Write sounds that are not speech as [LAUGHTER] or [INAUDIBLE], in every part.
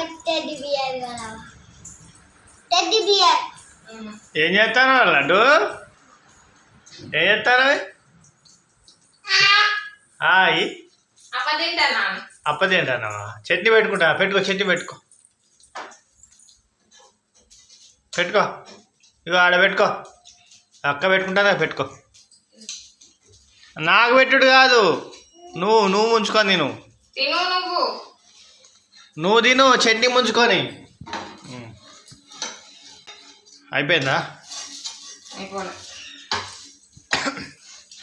ఒకటి teddy bear కదా. Teddy bear ఏం చేస్తాను లడ్డు? ఏం చేస్తాను హాయ్ అప్ప తింటానా? అప్పది ఏంటన్నావా చట్నీ పెట్టుకుంటా. పెట్టుకో చట్నీ పెట్టుకో. పెట్టుకో. ఇగో ఆడ పెట్టుకో. అక్క పెట్టుకుంటానా పెట్టుకో. నాకు పెట్టుడు కాదు. నువ్వు నువ్వు ముంచుకొని తిను. తిను నువ్వు. నువ్వు తిను చట్నీ ముంచుకొని. అయిపోయిందా?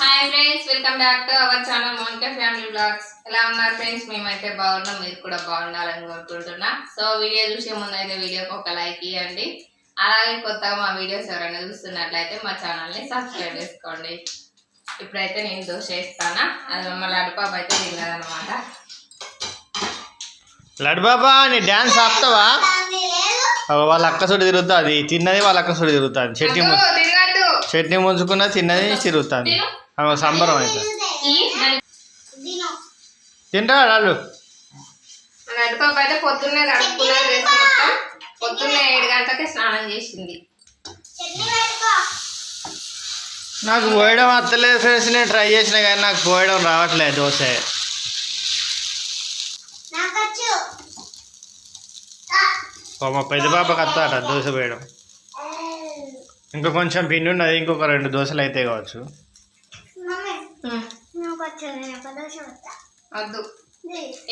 Hi friends welcome back to our channel Monica family blogs ఎలా ఉన్నారు ఫ్రెండ్స్ మేమైతే బాగున్నాం మీరు కూడా బాగుండాలని కోరుకుంటున్నా. సో వీడియో చూసే ముందు అయితే వీడియోకి ఒక లైక్ ఇవ్వండి అలాగే కొత్తగా మా వీడియోస్ ఎవరైనా చూస్తున్నట్లయితే మా ఛానల్ని సబ్స్క్రైబ్ చేసుకోండి. ఇప్పుడైతే నేను దోశ వేస్తానా? అది మళ్ళీ అడుపాపు అయితే తిన్నదనమాట లడ్డు బాబా నీ డ్యాన్స్ ఆపుతావా? వాళ్ళ అక్క సుడి తిరుగుతుంది. తిన్నది వాళ్ళ అక్క సుడి తిరుగుతుంది. చట్నీ చట్నీ ముంచుకున్న తిన్నది తిరుగుతుంది. సంబరం అయితే తింటా వాళ్ళు నడిపాప అయితే పొద్దున్నే కడుక్కున్నది డ్రెస్ మొత్తం పొద్దున్నే ఏడు గంటలకే స్నానం చేసింది. చట్నీ పెట్టుకో. నాకు పోయడం వస్తలేదు ఫ్రెండ్స్ నేను ట్రై చేసిన కానీ నాకు పోయడం రావట్లేదు దోశ నాకు వచ్చు ఓ మా పెద్ద పాపకి వస్తాట దోశ పోయడం ఇంకా కొంచెం పిండి ఉన్నది ఇంకొక రెండు దోశలు అయితే కావచ్చు. వద్దు?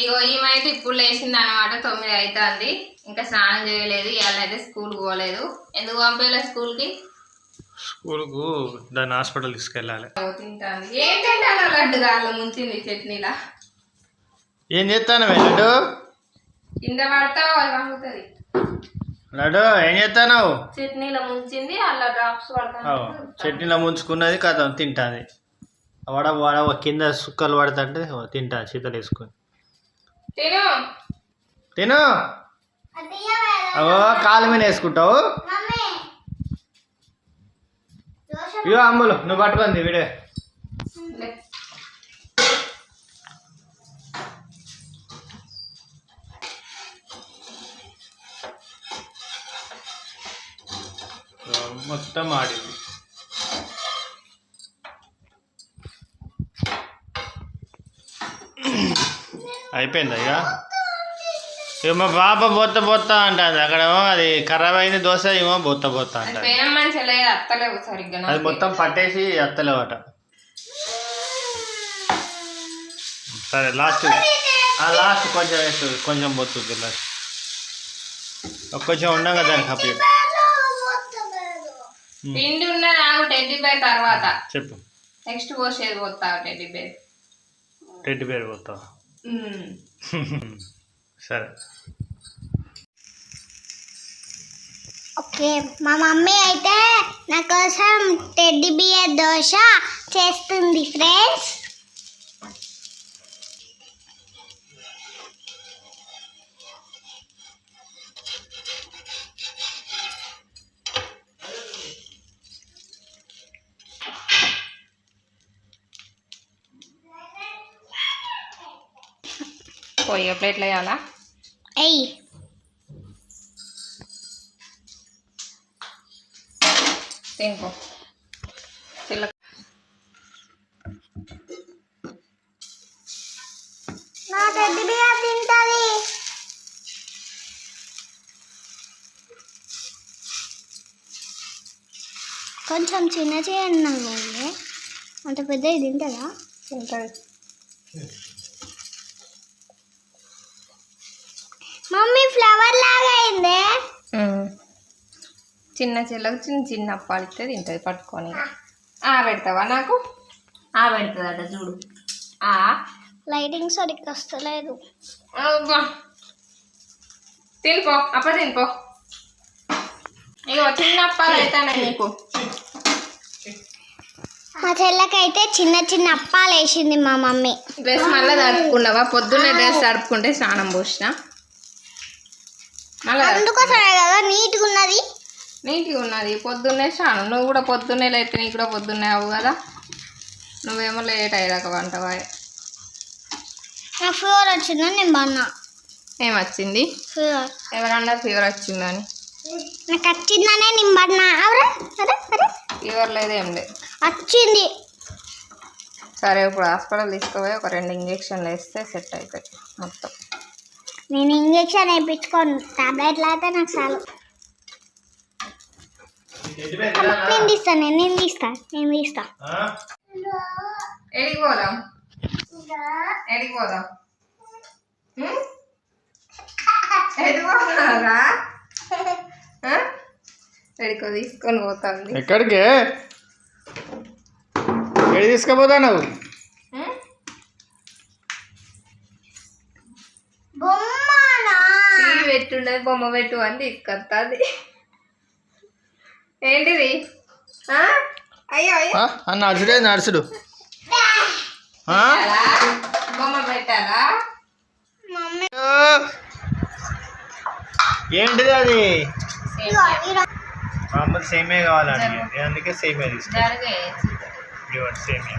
ఇగో ఈమె అయితే ఇప్పుడు లేచింది అనమాట తొమ్మిది అవుతుంది ఇంకా స్నానం చేయలేదు ఇవాళ అయితే స్కూల్ పోలేదు. ఎందుకు పంపించలేదు స్కూల్కి స్కూల్కు దాన్ని హాస్పిటల్ తీసుకెళ్ళాలి. తింటాను ఏంటంటే అలా లడ్డు గాల్లో ముంచింది చట్నీలా? ఏం చేస్తాను లడ్డు? కింద పడతావు అది వంగుతుంది లడ్డు ఏం చేస్తాను చట్నీలో ముంచింది అలా డ్రాప్స్ పడతాను చట్నీలో ముంచుకున్నది కథ తింటుంది. వడ వడ కింద సుక్కలు పడుతుంటే తింటా శీతలు వేసుకొని. తిను. తిను. కాలు మీద వేసుకుంటావు? ఇగో అమ్ములు నువ్వు పట్టుకుంది వీడే మొత్తం ఆడింది. అయిపోయిందా ఇక? ఇక మా పాప బొత్త బొత్త అంటుంది. అక్కడేమో అది ఖరాబ్ అయింది దోశ ఏమో బొత్త బొత్త అంటుంది. అది. మొత్తం పట్టేసి అత్తలేవట. సరే లాస్ట్ ఆ లాస్ట్ కొంచెం వేసు కొంచెం బొత్తు లాస్ట్ కొంచెం ఉండగా దానికి అప్పు చెప్పు మొత్తం లేదు. పిండి ఉన్నది ఆగు టెడ్డీ బేర్ తర్వాత. చెప్పు. నెక్స్ట్ పోసేది పోతావు టెడ్డీ బేర్. టెడ్డి పేరు పోతావు? సరే. ఓకే మా మమ్మీ అయితే నా కోసం టెడ్డి బియర్ దోశ చేస్తుంది ఫ్రెండ్స్. పోయి ప్లేట్లో వేయాలా? ఎయ్ తినుకో. చిల్ల నా టెడ్డి బియర్ తింటది. కొంచెం చిన్న చిన్న అంత పెద్ద తింటదా? తింటుంది. మమ్మీ ఫ్లవర్ లాగా అయిందే? చిన్న చిల్లకు చిన్న చిన్న అప్పాలు ఇస్తే తింటుంది పట్టుకొని ఆ పెడతావా నాకు? ఆ పెడుతుందట చూడు. ఆ. లైటింగ్ సరిగ్గా వస్తలేదు. తినిపో అప్ప తినిపో. ఇగో చిన్న అప్పాలు అవుతానే నీకు. మా చెల్లకైతే చిన్న చిన్న అప్పాలు వేసింది మా మమ్మీ. డ్రెస్ మళ్ళీ తడుపుకున్నావా? పొద్దున్నే డ్రెస్ తడుపుకుంటే స్నానం పోసిన? అందుకోసమే కదా నీట్గా ఉన్నది నీట్గా ఉన్నది పొద్దున్నే స్నానం. నువ్వు కూడా పొద్దున్నే లేతే నీకు కూడా పొద్దున్నే అవ్వు కదా. నువ్వేమో లేట్ అయ్యాక వంటవా? నా ఫీవర్ వచ్చిందని నేను బన్నా. ఏం వచ్చింది ఫీవర్. ఎవరన్నా ఫీవర్ వచ్చిందని నాకు వచ్చిందనే నింబడినా అవరే అరే అరే ఫీవర్ లేదు ఏం లేదు. వచ్చింది. సరే ఇప్పుడు హాస్పిటల్ తీసుకుపోయి ఒక రెండు ఇంజక్షన్లు వేస్తే సెట్ అవుతుంది మొత్తం. నేను ఇంజక్షన్ వేయించుకోను టాబ్లెట్లు అయితే నాకు చాలు. నేను తీస్తాను నేను నేను తీస్తా నేను తీస్తా. ఎడికి పోదాం? ఎడికి పోదాం? ఎడికి తీసుకొని పోతుంది. ఎక్కడికి? ఎక్కడికి తీసుకుపోతా పెట్టుండదు బొమ్మ పెట్టు అని తీసుకొస్తుంది. ఏంటిది? అయ్యో నడుచుడే నడుచుడు? బొమ్మ! ఏంటిది అది? సేమే కావాలండి. అందుకే సేమే తీసుకుంటా సేమియా?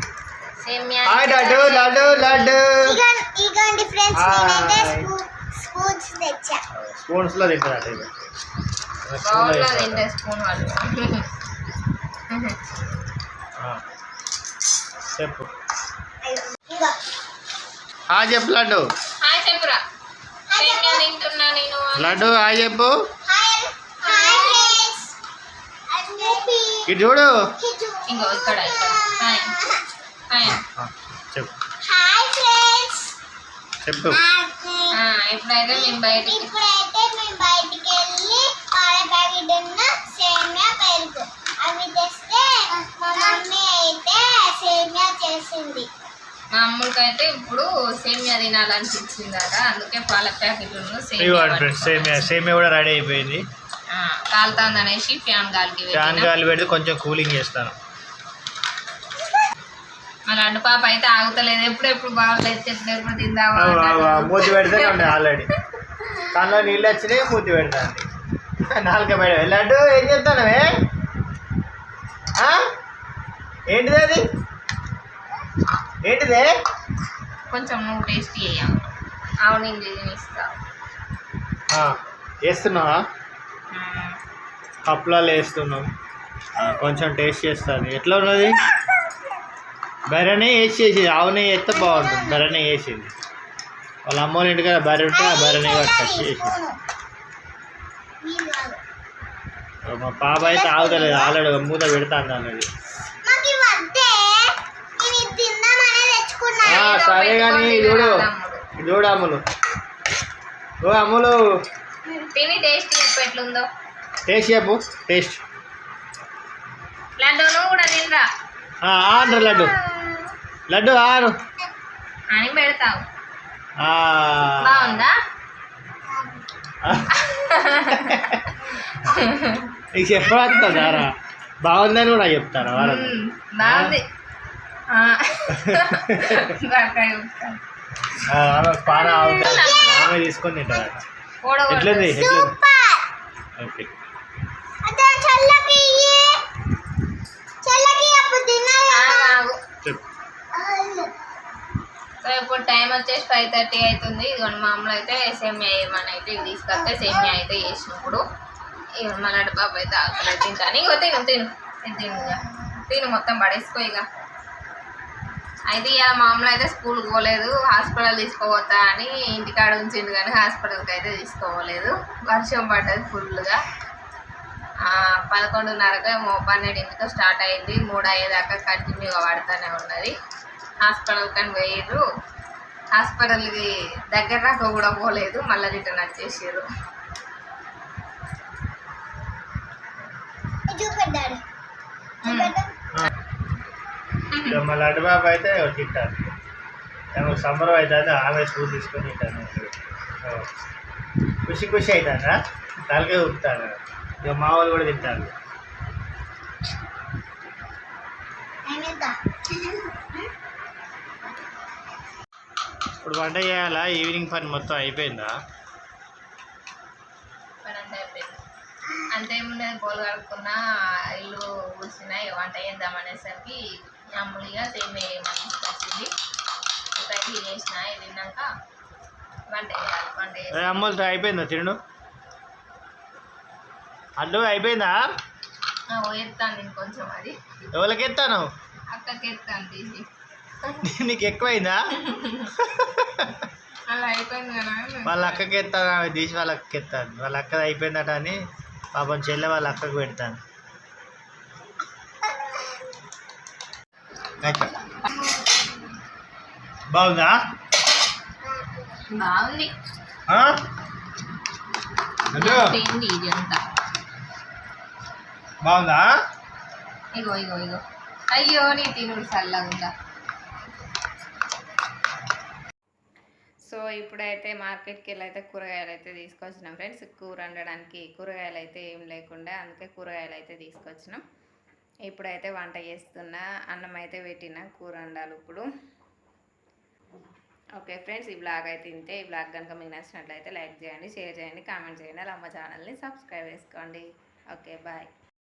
సేమ్యా హాయ్ లడ్డు లడ్డు లడ్డు. ఇగోండి ఫ్రెండ్స్ నేనైతే తెచ్చా స్పూన్స్లో తింటారట ఇది ఆ. చెప్పు. చెప్పు లడ్డు. లడ్డు హాయ్ చెప్పు. హాయ్. Hi friends. అందరికీ ఇటు చూడు. ఇంకో ఇక్కడ ఇక్కడ. హాయ్. హాయ్. ఆ, చెప్పు. Hi friends. చెప్పు. ఆ, ఇప్పుడైతే మేము బయటికి ఇప్పుడైతే మేము బయటికి వెళ్ళి పాల ప్యాకెట్ ఉన్న సేమియా పెరుగు. అవి తెస్తే మా మమ్మీ అయితే సేమియా చేసింది. మా అమ్ములకి అయితే ఇప్పుడు సేమియా తినాలనిపించిందట. అందుకే పాల సేమియా సేమియా కూడా రెడీ అయిపోయింది. కాలుతుంది అనేసి ఫ్యాన్ గాలికి ఫ్యాన్ గాలి పెడితే కొంచెం కూలింగ్ చేస్తాను. మన అంటు పాప అయితే ఆగుతలేదు. ఎప్పుడెప్పుడు బాగలేదు ఎప్పుడు ఎప్పుడు తిందామా. మూతి పెడితేనే ఉండే ఆల్రెడీ కళ్ళలో నీళ్ళు వచ్చినాయి మూతి పెడతాను నాలుక బయట లడ్డు ఏం చెప్తానవే? ఏంటిది అది? ఏంటిదే? కొంచెం నువ్వు టేస్ట్ చేయాలి అవును ఆ, వేస్తున్నావా? కప్లాలు వేస్తున్నాం. కొంచెం టేస్ట్ చేస్తుంది ఎట్లా ఉన్నది? బెరనే వేసి చేసింది ఆవునే వేస్తే బాగుంటుంది. బెరనే వేసింది. వాళ్ళ అమ్మ వాళ్ళ ఇంటికాడ బర్రె ఉంటే ఆ బర్రెనే వచ్చి చేసింది మా పాప అయితే ఆగుతలేదు. ఆల్రెడీ మూత పెడతాను అన్నది సరే కానీ చూడు. చూడు అమ్ములు. ఓ అమ్ములు. తిని టేస్ట్ చెప్పు ఎట్లుందో. టేస్ట్ చెప్పు టేస్ట్. కూడా తినరా? ఆండ్రు లడ్డు. లడ్డు ఆరు అని పెడతావు. ఆ. బాగుందా? నీకు చెప్పరా బాగుందని కూడా చెప్తారా బాగుంది. పాన అవుతుంది ఆమె తీసుకొని తింటారు. ఎట్లుంది? ఎట్లుంది? ఓకే అదే చల్లకి ఇయ్యి. చల్లకి అప్పుడు తినాలి ఆగు, ఆగు. చెప్పు సో ఇప్పుడు టైం వచ్చేసి ఫైవ్ థర్టీ అవుతుంది. ఇదిగోండి మామూలు అయితే సేమియా ఏమని అయితే ఇవి తీసుకొస్తే సేమియా అయితే వేసినప్పుడు ఇక మా పాప బాబు అయితే ఆకలి తింటాను ఇగో తిను తిను తిను ఇక తిను మొత్తం పడేసుకో ఇక అయితే ఇక మామూలు అయితే స్కూల్కి పోలేదు హాస్పిటల్ తీసుకోపోతా అని ఇంటికాడ ఉంచిండు కానీ హాస్పిటల్కి అయితే తీసుకోపోలేదు. వర్షం పడ్డది ఫుల్గా పదకొండున్నరకు ఏమో పన్నెండింటితో స్టార్ట్ అయింది. మూడు అయ్యేదాకా కంటిన్యూగా పడుతూనే ఉన్నది. హాస్పిటల్ కానీ పోయారు హాస్పిటల్కి దగ్గర దాకా కూడా పోలేదు మళ్ళీ రిటర్న్ వచ్చేసారు చూపెట్టాడు. ఇక మా లడ్డు బాబు అయితే తింటారు ఏమో సంబరం అవుతుంది ఆమె స్కూల్ తీసుకొని తింటాను. ఖుషి ఖుషి అవుతారా తలకే ఊపుతారు ఇక మా వాళ్ళు కూడా తింటారు. ఇప్పుడు వంట చేయాలా? ఈవినింగ్ పని మొత్తం అయిపోయిందా? అంతా అయిపోయింది. అంతేముండదు పోలు కడుక్కున్నా ఇల్లు ఇక వంట చేద్దాం అనేసరికి మామూలుగా సేమ్ వచ్చింది. ఇది వేసిన ఇది తిన్నాక వంట చేయాలి వంట చేయాలి అమ్మోలు అయిపోయిందా తిండు? అల్లు అయిపోయిందా? ఎత్తాను ఇంకొంచెం అది. ఎవరికి ఎత్తాను అక్కకి ఎత్తాను తీసి [LAUGHS] నీకు ఎక్కువైందా? [LAUGHS] అలా అయిపోయింది కదా వాళ్ళ అక్కకి ఎత్తాను ఆమె తీసి వాళ్ళ అక్కకి ఎత్తాను. వాళ్ళ అక్కది అయిపోయిందట అని పాపం చెల్లె వాళ్ళ అక్కకు పెడతాను. బాగుందా? బాగుంది. బాగుందా? ఇగో ఇగో ఇగో. అయ్యో నీ తినుడు చల్లగుందా. సో ఇప్పుడైతే మార్కెట్కి వెళ్ళి అయితే కూరగాయలు అయితే తీసుకొచ్చినాం ఫ్రెండ్స్. కూర వండడానికి కూరగాయలు అయితే ఏం లేకుండా అందుకే కూరగాయలు అయితే తీసుకొచ్చినాం. ఇప్పుడైతే వంట చేస్తున్నా అన్నం అయితే పెట్టిన కూర వండాలి ఇప్పుడు. ఓకే ఫ్రెండ్స్ ఈ బ్లాగ్ అయితే ఇంతే. ఈ బ్లాగ్ కనుక మీకు నచ్చినట్లయితే లైక్ చేయండి షేర్ చేయండి కామెంట్ చేయండి. అలా మా ఛానల్ని సబ్స్క్రైబ్ చేసుకోండి. Okay bye.